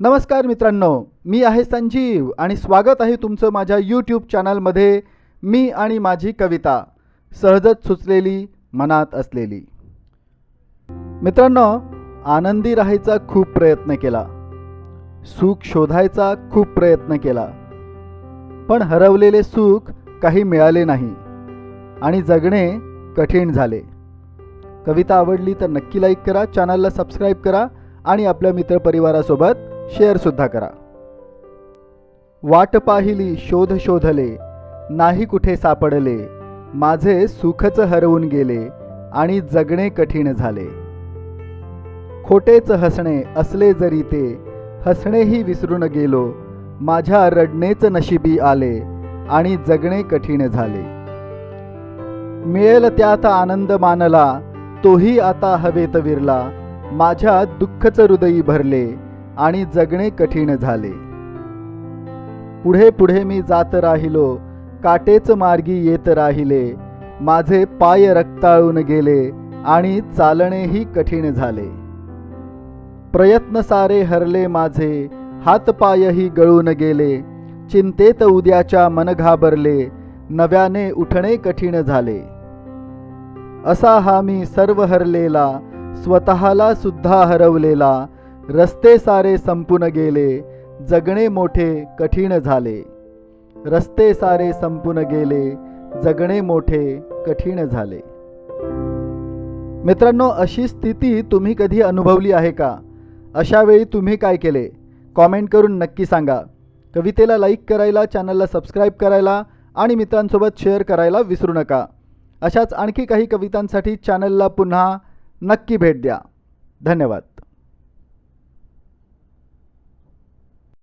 नमस्कार मित्रांनो मी आहे संजीव आणि स्वागत आहे तुमचं माझ्या यूट्यूब चॅनलमध्ये मी आणि माझी कविता सहजच सुचलेली मनात असलेली. मित्रांनो आनंदी राहायचा खूप प्रयत्न केला. सुख शोधायचा खूप प्रयत्न केला. पण हरवलेले सुख काही मिळाले नाही आणि जगणे कठीण झाले. कविता आवडली तर नक्की लाईक करा चॅनलला सबस्क्राईब करा आणि आपल्या मित्रपरिवारासोबत शेअरसुद्धा करा. वाट पाहिली शोध शोधले नाही कुठे सापडले माझे सुखच हरवून गेले आणि जगणे कठीण झाले. खोटेच हसणे असले जरी ते हसणेही विसरून गेलो माझ्या रडणेच नशिबी आले आणि जगणे कठीण झाले. मिळेल त्यात आनंद मानला तोही आता हवेत विरला माझ्या दुःखच हृदयी भरले आणि जगणे कठीण झाले. पुढे पुढे मी जात राहिलो काटेच मार्गी येत राहिले माझे पाय रक्ताळून गेले आणि चालणेही कठीण झाले. प्रयत्न सारे हरले माझे हातपायही गळून गेले चिंतेत उद्याच्या मन घाबरले नव्याने उठणे कठीण झाले. असा हा मी सर्व हरलेला स्वतःला सुद्धा हरवलेला रस्ते सारे संपून गेले जगणे मोठे कठीण झाले. रस्ते सारे संपून गेले जगणे मोठे कठीण झाले. मित्रांनो अशी स्थिती तुम्ही कधी अनुभवली आहे का? अशा वेळी तुम्ही काय केले? कॉमेंट करून नक्की सांगा. कवितेला लाईक करायला चॅनलला सबस्क्राईब करायला आणि मित्रांसोबत शेअर करायला विसरू नका. अशाच आणखी काही कवितांसाठी चॅनलला पुन्हा नक्की भेट द्या. धन्यवाद.